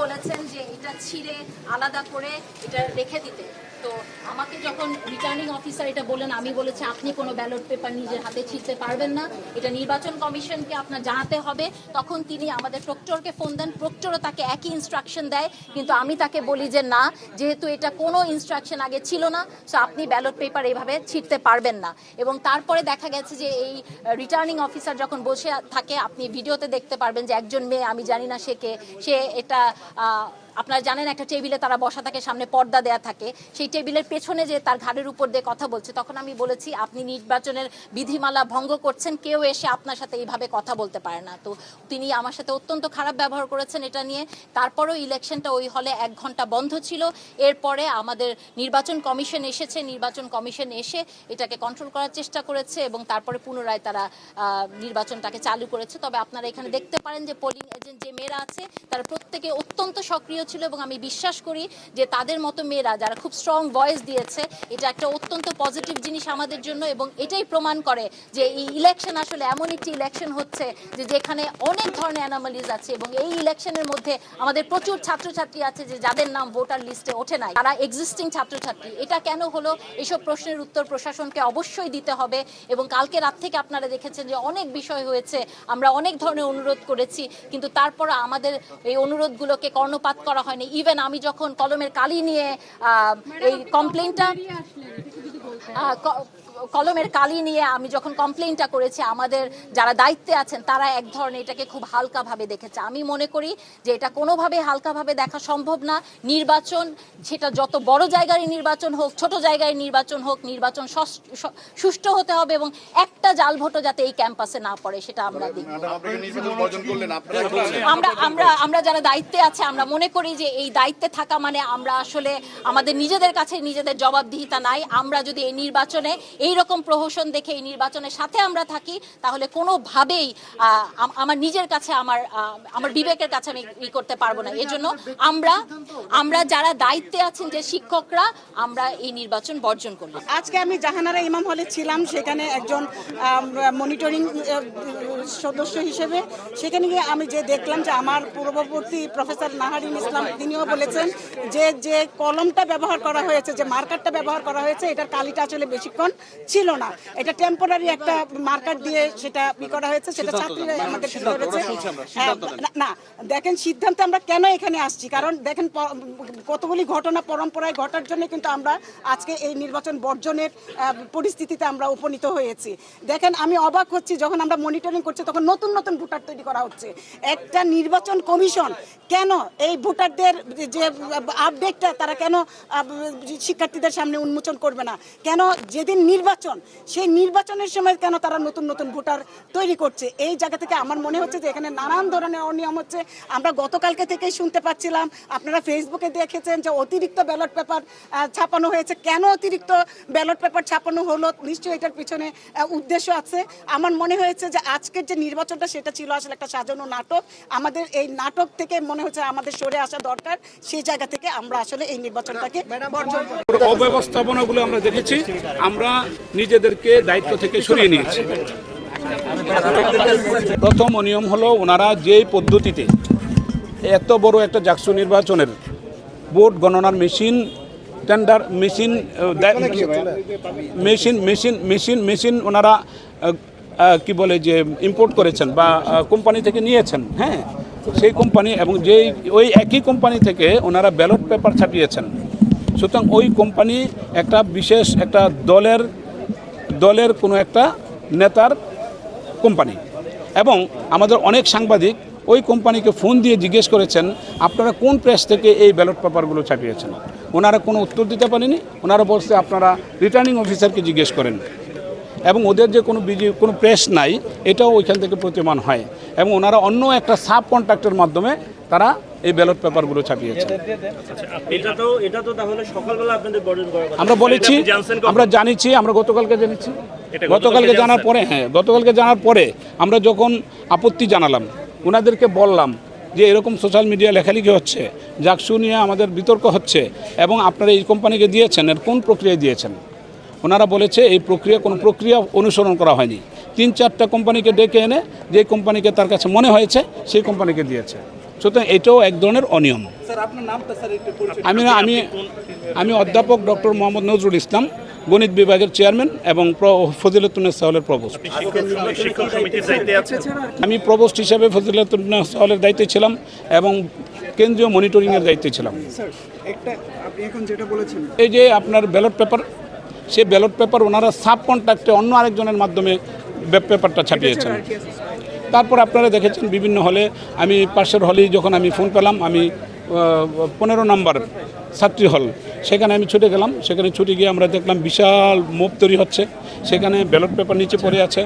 বলেছেন যে এটা ছিঁড়ে আলাদা করে এটা রেখে দিতে। তো আমাকে যখন রিটার্নিং অফিসার এটা বলেন আমি বলেছি, আপনি কোনো ব্যালট পেপার নিজের হাতে ছিঁড়তে পারবেন না। এটা নির্বাচন কমিশনকে আপনার জানাতে হবে। তখন তিনি আমাদের প্রক্টরকে ফোন দেন। প্রক্টরও তাকে একই ইনস্ট্রাকশন দেয়, কিন্তু আমি তাকে বলি যে, না, যেহেতু এটা কোনো ইনস্ট্রাকশন আগে ছিল না সো আপনি ব্যালট পেপার এইভাবে ছিঁড়তে পারবেন না। এবং তারপরে দেখা গেছে যে এই রিটার্নিং অফিসার যখন বসে থাকে, আপনি ভিডিওতে দেখতে পারবেন যে একজন মেয়ে, আমি জানি না সে কে, সে এটা আপনারা জানেন একটা টেবিলে তারা বসা থাকে, সামনে পর্দা দেয়া থাকে। সেই টেবিলের পেছনে যে তার ঘাড়ের উপর দিয়ে কথা বলছে, তখন আমি বলেছি, আপনি নির্বাচনের বিধিমালা ভঙ্গ করছেন, কেউ এসে আপনার সাথে এইভাবে কথা বলতে পারে না। তো তিনি আমার সাথে অত্যন্ত খারাপ ব্যবহার করেছেন এটা নিয়ে। তারপরও ইলেকশনটা ওই হলে এক ঘণ্টা বন্ধ ছিল। এরপরে আমাদের নির্বাচন কমিশন এসেছে, নির্বাচন কমিশন এসে এটাকে কন্ট্রোল করার চেষ্টা করেছে এবং তারপরে পুনরায় তারা নির্বাচনটাকে চালু করেছে। তবে আপনারা এখানে দেখতে পারেন যে পোলিং এজেন্ট যে মেয়েরা আছে, তারা প্রত্যেকে অত্যন্ত সক্রিয় ছিল এবং আমি বিশ্বাস করি যে তাদের মতো মেয়েরা যারা খুব স্ট্রং ভয়েস দিয়েছে, এটা একটা অত্যন্ত পজিটিভ জিনিস আমাদের জন্য এবং এটাই প্রমাণ করে যে এই ইলেকশন আসলে এমন একটি ইলেকশন হচ্ছে যে যেখানে অনেক ধরনের অ্যানামালিজ আছে এবং এই ইলেকশনের মধ্যে আমাদের প্রচুর ছাত্রছাত্রী আছে যে যাদের নাম ভোটার লিস্টে ওঠে নাই। তারা এক্সিস্টিং ছাত্রছাত্রী। এটা কেন হলো? এসব প্রশ্নের উত্তর প্রশাসনকে অবশ্যই দিতে হবে এবং কালকে রাত থেকে আপনারা দেখেছেন যে অনেক বিষয় হয়েছে। আমরা অনেক ধরনের অনুরোধ করেছি, কিন্তু তারপর আমাদের এই অনুরোধগুলোকে কর্ণপাত করা হয়নি। ইভেন আমি যখন কলমের কালি নিয়ে আহ, এই কমপ্লেনটা কলমের কালি নিয়ে আমি যখন কমপ্লেনটা করেছি আমাদের যারা দায়িত্বে আছেন তারা এক ধরনের এটাকে খুব হালকাভাবে দেখেছে। আমি মনে করি যে এটা কোনোভাবে হালকাভাবে দেখা সম্ভব না। নির্বাচন সেটা যত বড় জায়গায় নির্বাচন হোক ছোট জায়গায় নির্বাচন হোক নির্বাচন সুষ্ঠু হতে হবে এবং একটা জাল ভোটও যাতে এই ক্যাম্পাসে না পড়ে সেটা আমরা দেখি? আমরা আমরা আমরা যারা দায়িত্বে আছে আমরা মনে করি যে এই দায়িত্বে থাকা মানে আমরা আসলে আমাদের নিজেদের কাছে নিজেদের জবাবদিহিতা নাই। আমরা যদি এই নির্বাচনে এই রকম প্রহসন দেখে এই নির্বাচনের সাথে আমরা থাকি, তাহলে কোনোভাবেই আমার নিজের কাছে আমার আমার বিবেকের কাছে আমি ই করতে পারব না। এজন্য আমরা আমরা যারা দায়িত্বে আছেন যে শিক্ষকরা, আমরা এই নির্বাচন বর্জন করলাম আজকে আমি জাহানারা ইমাম হলে ছিলাম, সেখানে একজন মনিটরিং সদস্য হিসেবে। সেখানে গিয়ে আমি যে দেখলাম যে আমার পূর্ববর্তী প্রফেসর নাহারিন ইসলাম, তিনিও বলেছেন যে যে কলমটা ব্যবহার করা হয়েছে, যে মার্কারটা ব্যবহার করা হয়েছে, এটার কালিটা আসলে বেশিক্ষণ ছিল না। এটা টেম্পোরারি একটা মার্কার দিয়ে সেটা ই করা হয়েছে সেটা ছাত্রীরা আমাদের করেছে হ্যাঁ, না দেখেন সিদ্ধান্তে আমরা কেন এখানে আসছি? কারণ দেখেন কতগুলি ঘটনা পরম্পরায় ঘটার জন্য কিন্তু আমরা আজকে এই নির্বাচন বর্জনের পরিস্থিতিতে আমরা উপনীত হয়েছি। দেখেন আমি অবাক হচ্ছি যখন আমরা মনিটরিং করছি তখন নতুন নতুন ভোটার তৈরি করা হচ্ছে। একটা নির্বাচন কমিশন কেন এই ভোটারদের যে আপডেটটা তারা কেন শিক্ষার্থীদের সামনে উন্মোচন করবে না? কেন যেদিন নির্বাচন সেই নির্বাচনের সময় কেন তারা নতুন নতুন ভোটার তৈরি করছে? এই জায়গা থেকে আমার মনে হচ্ছে যে এখানে নানান ধরনের অনিয়ম হচ্ছে। আমরা গতকালকে থেকেই শুনতে পাচ্ছিলাম আপনারা ফেসবুকে দেখেছেন যে অতিরিক্ত ব্যালট পেপার ছাপানো হয়েছে। কেন অতিরিক্ত ব্যালট পেপার ছাপানো হলো? নিশ্চয়ই এটার পিছনে উদ্দেশ্য আছে। আমার মনে হয়েছে যে আজকের যে নির্বাচনটা সেটা ছিল আসলে একটা সাজানো নাটক। আমাদের এই নাটক থেকে মনে হচ্ছে আমাদের সরে আসা দরকার। সেই জায়গা থেকে আমরা আসলে এই নির্বাচনটাকে অব্যবস্থাপনাগুলো আমরা দেখেছি। আমরা নিজেদেরকে দায়িত্ব থেকে সরিয়ে নিয়েছে। প্রথম অনিয়ম হলো ওনারা যেই পদ্ধতিতে এত বড় একটা জাকসু নির্বাচনের ভোট গণনার machine, tender machine machine machine machine machine ওনারা কি বলে যে ইম্পোর্ট করেছেন বা কোম্পানি থেকে নিয়েছেন হ্যাঁ? সেই কোম্পানি এবং যেই, ওই একই কোম্পানি থেকে ওনারা ব্যালট পেপার ছাপিয়েছেন। সুতরাং ওই কোম্পানি একটা বিশেষ একটা দলের দলের কোনো একটা নেতার কোম্পানি। এবং আমাদের অনেক সাংবাদিক ওই কোম্পানিকে ফোন দিয়ে জিজ্ঞেস করেছেন, আপনারা কোন প্রেস থেকে এই ব্যালট পেপারগুলো ছাপিয়েছেন? ওনারা কোনো উত্তর দিতে পারেনি, ওনারা বলছে আপনারা রিটার্নিং অফিসারকে জিজ্ঞেস করেন। এবং ওদের যে কোনো বিজি, কোনো প্রেস নাই, এটাও ওইখান থেকে প্রতিমান হয়। এবং ওনারা অন্য একটা সাব কন্ট্রাক্টের মাধ্যমে তারা এই ব্যালট পেপারগুলো করার কথা। আমরা বলেছি? আমরা জানিছি আমরা গতকালকে জেনেছি। গতকালকে জানার পরে হ্যাঁ গতকালকে জানার পরে আমরা যখন আপত্তি জানালাম ওনাদেরকে বললাম যে এরকম সোশ্যাল মিডিয়া লেখালেখি হচ্ছে জাকসু নিয়ে আমাদের বিতর্ক হচ্ছে এবং আপনারা এই কোম্পানিকে দিয়েছেন এর কোন প্রক্রিয়ায় দিয়েছেন? ওনারা বলেছে এই প্রক্রিয়া কোনো প্রক্রিয়া অনুসরণ করা হয়নি। তিন চারটা কোম্পানিকে ডেকে এনে যে কোম্পানিকে তার কাছে মনে হয়েছে সেই কোম্পানিকে দিয়েছে। সুতরাং এটাও এক ধরনের অনিয়ম। স্যার আপনার নামটা স্যার একটু পরিচয় আমি না আমি আমি অধ্যাপক ডক্টর মোহাম্মদ নজরুল ইসলাম গণিত বিভাগের চেয়ারম্যান এবং প্র- ফজিলতুন্নেস সাহলের প্রভোস্ট। শিক্ষক সমিতির দায়িত্বে আছেন? আমি প্রভোস্ট হিসাবে ফজিলতুন্নেস সাহলের দায়িত্বে ছিলাম এবং কেন্দ্রীয় মনিটরিংয়ের দায়িত্বে ছিলাম। স্যার একটা আপনি এখন যেটা বলেছেন। এই যে আপনার ব্যালট পেপার সে ব্যালট পেপার ওনারা সাব কন্ট্রাক্টে অন্য আরেকজনের মাধ্যমে বে- পেপারটা ছাপিয়েছেন? তারপর আপনারা দেখেছেন বিভিন্ন হলে আমি পাশের হলেই যখন আমি ফোন পেলাম, আমি পনেরো নম্বর ছাত্রী হল। সেখানে আমি ছুটে গেলাম, সেখানে ছুটে গিয়ে আমরা দেখলাম বিশাল মোপ তৈরি হচ্ছে। সেখানে ব্যালট পেপার নিচে পড়ে আছে।